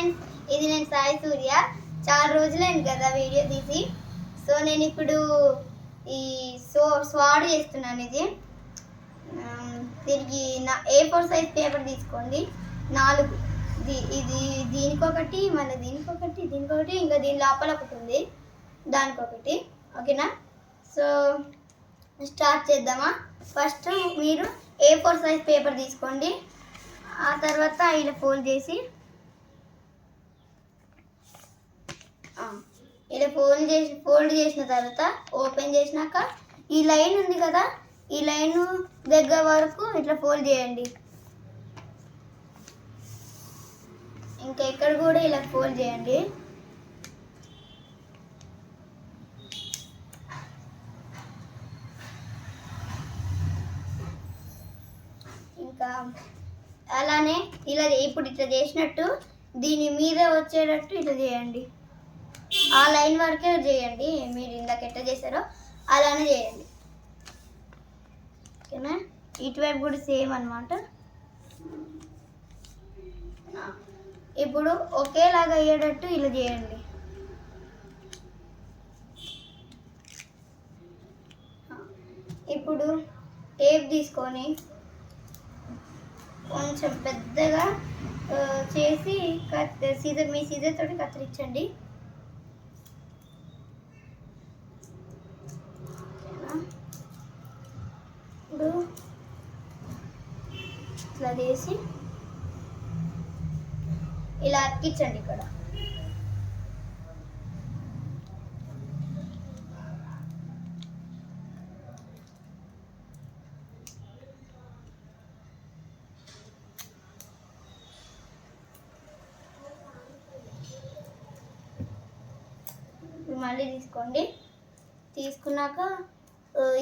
Friends ఇది నేను సాయి సూర్య. చాలా రోజులైంది కదా వీడియో తీసి. సో నేను ఇప్పుడు ఈ సో స్వాడ్ చేస్తున్నాను ఇది. తిరిగి దీనికి నా ఏ ఫోర్ సైజ్ పేపర్ తీసుకోండి. నాలుగు. ఇది ఇది దీనికొకటి మళ్ళీ దీనికొకటి దీనికొకటి ఇంకా దీని లోపల ఒకటి ఉంది. దానికొకటి. ఓకేనా? సో స్టార్ట్ చేద్దామా? ఫస్ట్ మీరు ఏ ఫోర్ సైజ్ పేపర్ తీసుకోండి. ఆ తర్వాత ఇలా ఫోల్డ్ చేసి ఆ, ఇలా ఫోల్డ్ చేసి ఫోల్డ్ చేసిన తర్వాత ఓపెన్ చేసినాక ఈ లైన్ ఉంది కదా ఈ లైన్ దగ్గర వరకు ఇట్లా ఫోల్డ్ చేయండి. ఇంకా ఎక్కడ కూడా ఇలా ఫోల్డ్ చేయండి. ఇంకా అలానే ఇలా ఇప్పుడు ఇట్లా చేసినట్టు దీని మీద వచ్చేటట్టు ఇట్లా చేయండి. ఆ లైన్ వరకే చేయండి. మీరు ఇందాక ఎట్లా చేశారో అలానే చేయండి. ఓకేనా? ఇటువైపు కూడా సేమ్ అనమాట ఇప్పుడు ఒకేలాగా అయ్యేటట్టు ఇలా చేయండి. ఇప్పుడు టేప్ తీసుకొని కొంచెం పెద్దగా చేసి కత్ సీజర్ మీ సీజర్ తోటి కత్తిరించండి ఓకేనా? ఇప్పుడు ఇట్లా చేసి ఇలా అతికించండి ఇక్కడ. మళ్ళీ తీసుకోండి. తీసుకున్నాక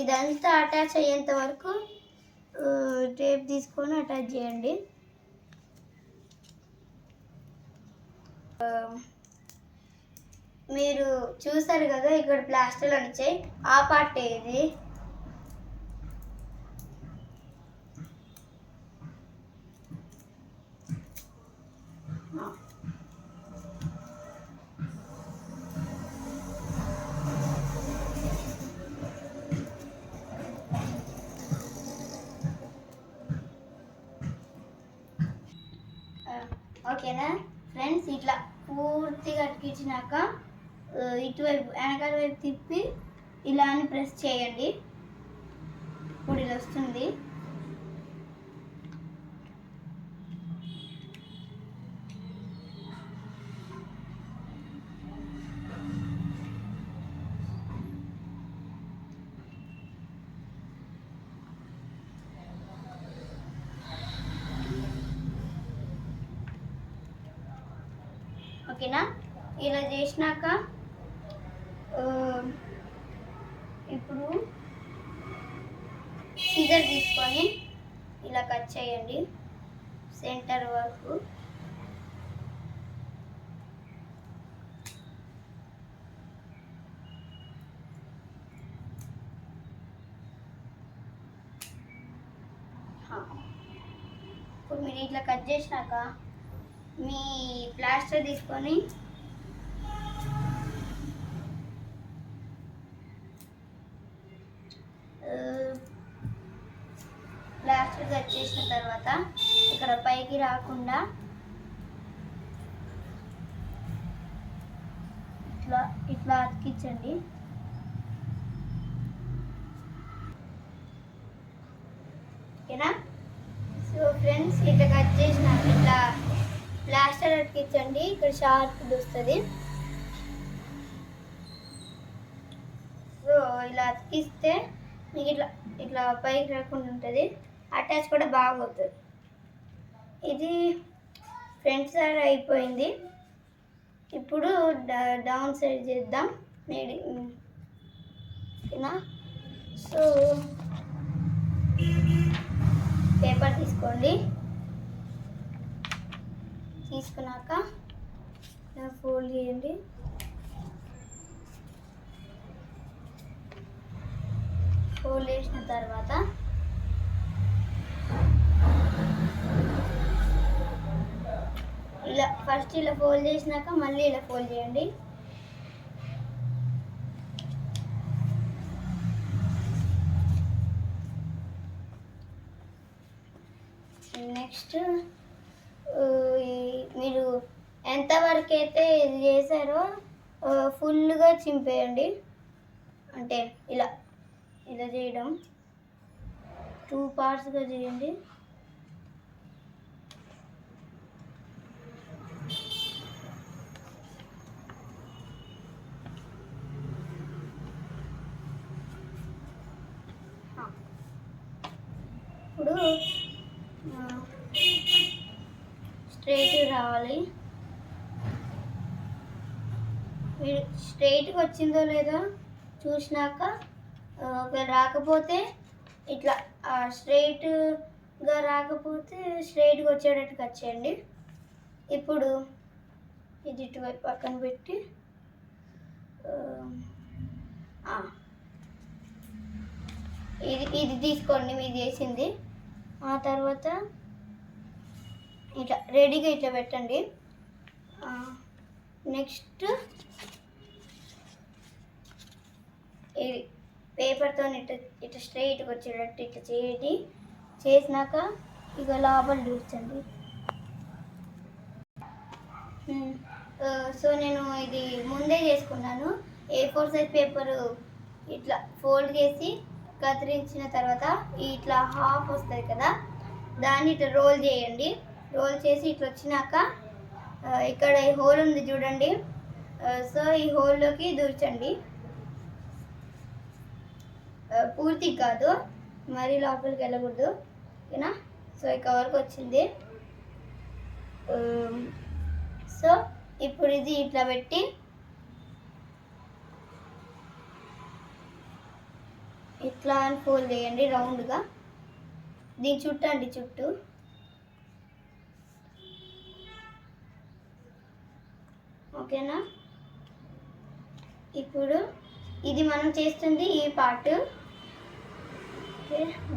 ఇదంతా అటాచ్ అయ్యేంత వరకు టేప్ తీసుకొని అటాచ్ చేయండి. మీరు చూసారు కదా ఇక్కడ ప్లాస్టర్లు వచ్చాయి. ఆ పార్ట్ ఏది ఆ. ఓకేనా? ఫ్రెండ్స్ ఇట్లా పూర్తిగా అతికించినాక ఇటువైపు వెనకాల వైపు తిప్పి ఇలా అని ప్రెస్ చేయండి. ఇప్పుడు ఇది వస్తుంది ఓకేనా ఆ, ఇప్పుడు సీజర్ తీసుకొని ఇలా కట్ చేయండి సెంటర్ వరకు. ఇప్పుడు మీరు ఇట్లా కట్ చేసినాక మీ ప్లాస్టర్ తీసుకొని ప్లాస్టర్ కట్ చేసిన తర్వాత ఇక్కడ పైకి రాకుండా ఇట్లా ఇట్లా అతికించండి. ఓకేనా? సో ఫ్రెండ్స్ ఇట్లా కట్ చేసినాక ఇట్లా ప్లాస్టర్ అతికించండి. ఇక్కడ షార్ప్ వస్తుంది. సో ఇలా అతికిస్తే మీకు ఇట్లా ఇట్లా పైకి రాకుండా ఉంటుంది. అటాచ్ కూడా బాగా అవుతుంది ఇది ఫ్రంట్ సైడ్ అయిపోయింది. ఇప్పుడు డ- డౌన్ సైడ్ చేద్దాం. మేడి ఓకేనా? సో పేపర్ తీసుకోండి. తీసుకున్నాక ఫోల్డ్ చేయండి. ఫోల్డ్ చేసిన తర్వాత ఇలా ఫస్ట్ ఇలా ఫోల్డ్ చేసినాక మళ్ళీ ఇలా ఫోల్డ్ చేయండి. నెక్స్ట్ మీరు ఎంతవరకు అయితే ఇది చేశారో ఫుల్గా చింపేయండి. అంటే ఇలా ఇలా చేయడం. టూ పార్ట్స్గా చేయండి. ఇప్పుడు స్ట్రైట్ రావాలి. మీరు స్ట్రైట్గా వచ్చిందో లేదో చూసినాక ఒకవేళ రాకపోతే ఇట్లా స్ట్రైట్గా రాకపోతే స్ట్రైట్గా వచ్చేటట్టు కట్ చేయండి. ఇప్పుడు ఇది ఇటువైపు పక్కన పెట్టి ఇది ఇది తీసుకోండి మీరు చేసింది. ఆ తర్వాత ఇట్లా రెడీగా ఇట్లా పెట్టండి. నెక్స్ట్ ఇది. పేపర్తో ఇట్లా ఇట్లా స్ట్రైట్గా వచ్చేటట్టు ఇట్లా చేయండి. చేసినాక ఇక లోపల దూర్చండి సో నేను ఇది ముందే చేసుకున్నాను. ఏ ఫోర్ సైజ్ పేపరు ఇట్లా ఫోల్డ్ చేసి కత్తిరించిన తర్వాత ఇట్లా హాఫ్ వస్తుంది కదా దాన్ని ఇట్లా రోల్ చేయండి. రోల్ చేసి ఇట్లా వచ్చినాక ఇక్కడ ఈ హోల్ ఉంది చూడండి. సో ఈ హోల్లోకి దూర్చండి పూర్తి కాదు. మరీ లోపలికి వెళ్ళకూడదు. ఓకేనా? సో ఇక వరకు వచ్చింది. సో ఇప్పుడు ఇది ఇట్లా పెట్టి ఇట్లా అని ఫోల్డ్ చేయండి రౌండ్గా దీని చుట్టండి చుట్టూ. ఓకేనా? ఇప్పుడు ఇది మనం చేస్తుంది ఈ పార్ట్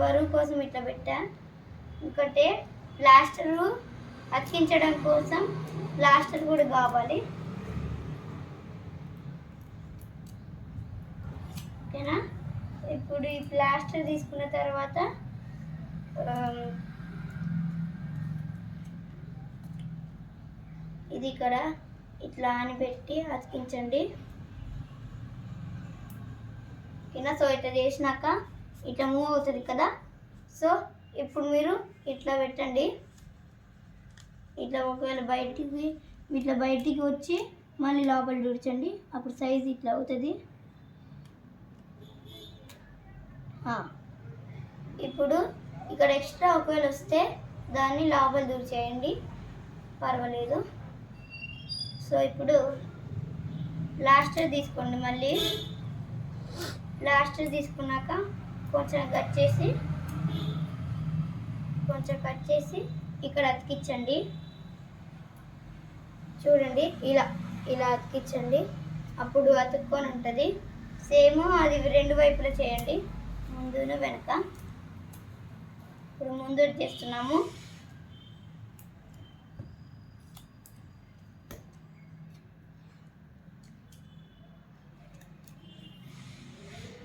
బరువు కోసం ఇట్లా పెట్టా. ఇంకోటి ప్లాస్టర్ అతికించడం కోసం ప్లాస్టర్ కూడా కావాలి. ఓకేనా? ఇప్పుడు ఈ ప్లాస్టర్ తీసుకున్న తర్వాత ఇది ఇక్కడ ఇట్లా అని పెట్టి అతికించండి. ఓకేనా? సో ఇట్లా చేసినాక ఇట్లా మూవ్ అవుతుంది కదా? సో ఇప్పుడు మీరు ఇట్లా పెట్టండి. ఇట్లా ఒకవేళ బయటికి ఇట్లా బయటికి వచ్చి మళ్ళీ లోపల దూర్చండి అప్పుడు సైజ్ ఇట్లా అవుతుంది. ఇప్పుడు ఇక్కడ ఎక్స్ట్రా ఒకవేళ వస్తే దాన్ని లోపల దూర్చేయండి పర్వాలేదు. సో ఇప్పుడు లాస్టర్ తీసుకోండి మళ్ళీ. లాస్టర్ తీసుకున్నాక కొంచెం కట్ చేసి కొంచెం కట్ చేసి ఇక్కడ అతికించండి. చూడండి ఇలా ఇలా అతికించండి. అప్పుడు అతుక్కొని ఉంటుంది. సేమ్ అది రెండు వైపులా చేయండి. ముందును వెనక. ఇప్పుడు ముందు చేస్తున్నాము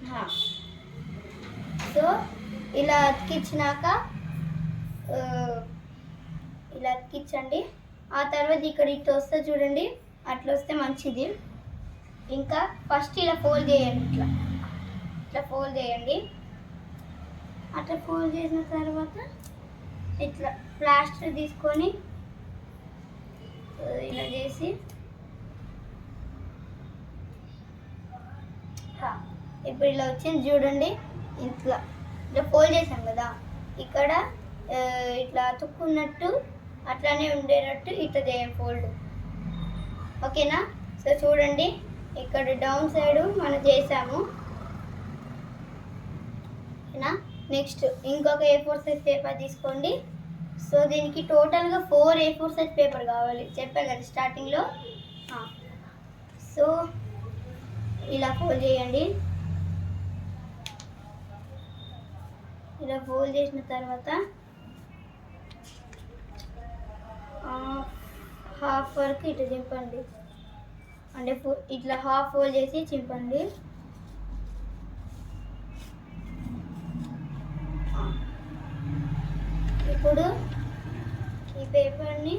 హా. సో ఇలా అతికించినాక ఇలా అతికించండి. ఆ తర్వాత ఇక్కడ ఇట్లా వస్తే చూడండి అట్లా వస్తే మంచిది. ఇంకా ఫస్ట్ ఇలా ఫోల్డ్ చేయండి ఇట్లా. ఇట్లా ఫోల్డ్ చేయండి. అట్లా ఫోల్డ్ చేసిన తర్వాత ఇట్లా ప్లాస్టర్ తీసుకొని ఇలా చేసి ఇప్పుడు ఇలా వచ్చింది చూడండి ఇట్లా. ఇట్లా ఫోల్డ్ చేసాం కదా. ఇక్కడ ఇట్లా అతుక్కున్నట్టు అట్లానే ఉండేటట్టు ఇట్లా చేయం ఫోల్డ్. ఓకేనా? సో చూడండి ఇక్కడ డౌన్ సైడ్ మనం చేసాము. ఓకేనా? నెక్స్ట్ ఇంకొక ఏ ఫోర్ సైజ్ పేపర్ తీసుకోండి. సో దీనికి టోటల్గా four A four size paper కావాలి. చెప్పాను కదా స్టార్టింగ్లో. సో ఇలా ఫోల్డ్ చేయండి. ఇలా ఫోల్డ్ చేసిన తర్వాత హాఫ్ వరకు ఇట్లా చింపండి అంటే ఇట్లా హాఫ్ ఫోల్డ్ చేసి చింపండి. ఇప్పుడు ఈ పేపర్ని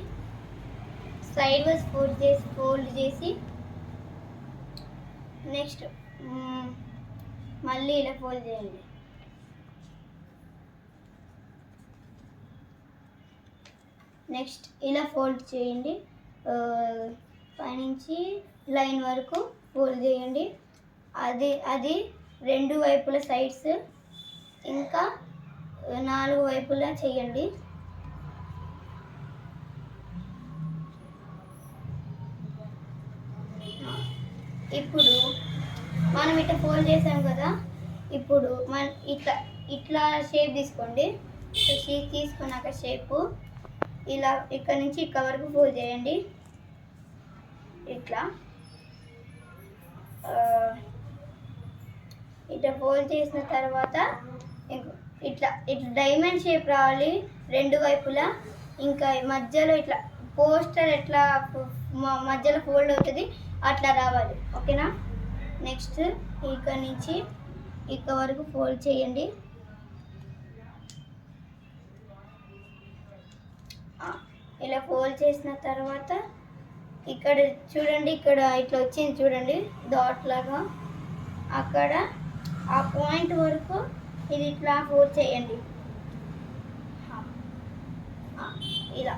సైడ్ వైజ్ ఫోల్డ్ చేసి ఫోల్డ్ చేసి నెక్స్ట్ మళ్ళీ ఇలా ఫోల్డ్ చేయండి. నెక్స్ట్ ఇలా ఫోల్డ్ చేయండి. పైనుంచి లైన్ వరకు ఫోల్డ్ చేయండి. అది అది రెండు వైపుల సైడ్స్ ఇంకా నాలుగు వైపులా చేయండి. ఇప్పుడు మనం ఇట్లా ఫోల్డ్ చేసాం కదా ఇప్పుడు మన ఇట్లా ఇట్లా షేప్ తీసుకోండి. షేప్ తీసుకున్నాక షేపు ఇలా ఇక్కడ నుంచి ఇక్కడ వరకు ఫోల్డ్ చేయండి. ఇట్లా. ఇట్లా ఫోల్డ్ చేసిన తర్వాత ఇట్లా ఇట్లా డైమండ్ షేప్ రావాలి రెండు వైపులా. ఇంకా మధ్యలో ఇట్లా పోస్టర్ ఎట్లా మధ్యలో ఫోల్డ్ అవుతుంది అట్లా రావాలి. ఓకేనా? నెక్స్ట్ ఇక్కడ నుంచి ఇక్కడ వరకు ఫోల్డ్ చేయండి. ఇలా ఫోల్డ్ చేసిన తర్వాత ఇక్కడ చూడండి ఇక్కడ ఇట్లా వచ్చింది చూడండి డాట్ లాగా. అక్కడ ఆ పాయింట్ వరకు ఇది ఇట్లా ఫోల్డ్ చేయండి. ఇలా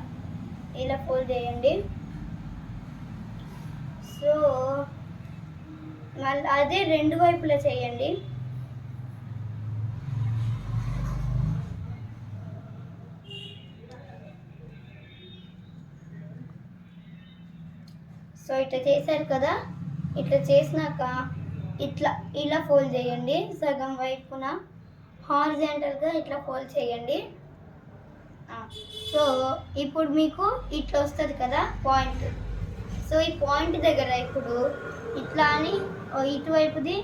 ఇలా ఫోల్డ్ చేయండి. సో మళ్ళీ అదే రెండు వైపులా చేయండి. సో ఇట్లా చేశారు కదా? ఇట్లా చేసినాక ఇట్లా ఇలా ఫోల్డ్ చేయండి. సగం వైపున హారిజెంటల్గా ఇట్లా ఫోల్డ్ చేయండి. సో ఇప్పుడు మీకు ఇట్లా వస్తుంది కదా పాయింట్. సో ఈ పాయింట్ దగ్గర ఇప్పుడు ఇట్లా అని ఇటువైపుది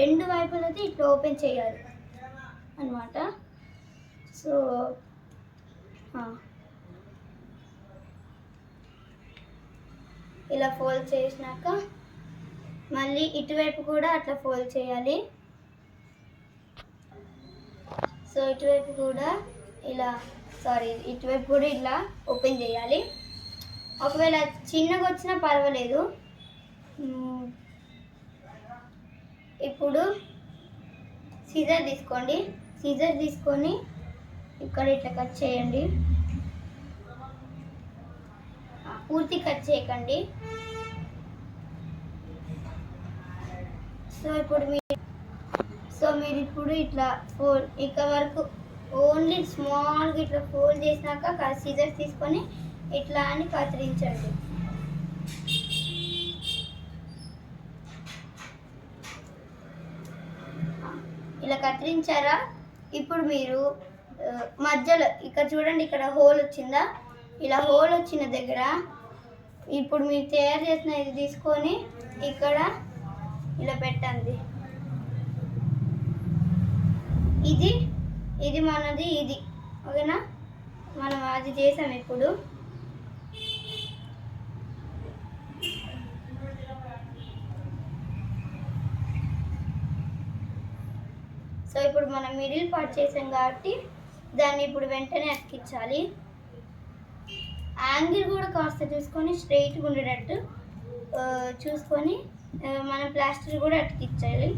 రెండు వైపులది ఇట్లా ఓపెన్ చేయాలి అన్నమాట. సో ఇలా ఫోల్డ్ చేసినాక మళ్ళీ ఇటువైపు కూడా అట్లా ఫోల్డ్ చేయాలి. సో ఇటువైపు కూడా ఇలా సారీ ఇటువైపు కూడా ఇలా ఓపెన్ చేయాలి. ఒకవేళ చిన్నగా వచ్చినా పర్వాలేదు. ఇప్పుడు సీజర్ తీసుకోండి. సీజర్ తీసుకొని ఇక్కడ ఇట్లా కట్ చేయండి. పూర్తి కట్ చేయకండి. సో ఇప్పుడు మీ సో మీరు ఇప్పుడు ఇట్లా ఫోల్ ఇక్కడ వరకు ఓన్లీ స్మాల్గా ఇట్లా ఫోల్డ్ చేసినాక సీజర్స్ తీసుకొని ఇట్లా అని కత్తిరించండి. ఇలా కత్తిరించారా? ఇప్పుడు మీరు మధ్యలో ఇక్కడ చూడండి ఇక్కడ హోల్ వచ్చిందా? ఇలా హోల్ వచ్చిన దగ్గర ఇప్పుడు మీరు తయారు చేసిన ఇది తీసుకొని ఇక్కడ ఇలా పెట్టండి. ఇది ఇది మనది ఇది. ఓకేనా? మనం అది చేసాం ఇప్పుడు. సో ఇప్పుడు మనం మిడిల్ పార్ట్ చేసాం కాబట్టి దాన్ని ఇప్పుడు వెంటనే అతికించాలి. యాంగిల్ కూడా కాస్త చూసుకొని స్ట్రైట్గా ఉండేటట్టు చూసుకొని మనం ప్లాస్టర్ కూడా అతికించాలి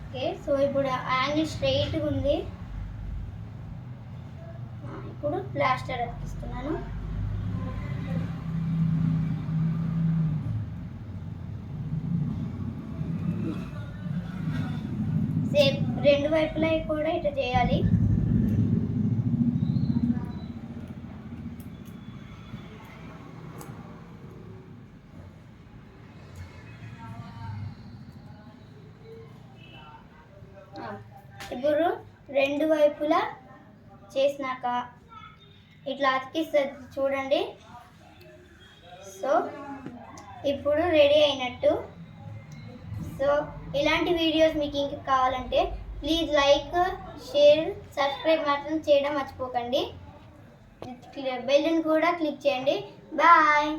ఓకే సో ఇప్పుడు యాంగిల్ స్ట్రైట్గా ఉంది. ఇప్పుడు ప్లాస్టర్ అతికిస్తున్నాను సేమ్ రెండు వైపులా కూడా ఇట్లా చేయాలి. ఇప్పుడు రెండు వైపులా చేసినాక ఇట్లా అతికిస్తుంది చూడండి. సో ఇప్పుడు రెడీ అయినట్టు. సో ఇలాంటి వీడియోస్ మీకు ఇంకా కావాలంటే ప్లీజ్ లైక్ షేర్ సబ్స్క్రైబ్ మాత్రం చేయడం మర్చిపోకండి. బెల్ని కూడా క్లిక్ చేయండి. బాయ్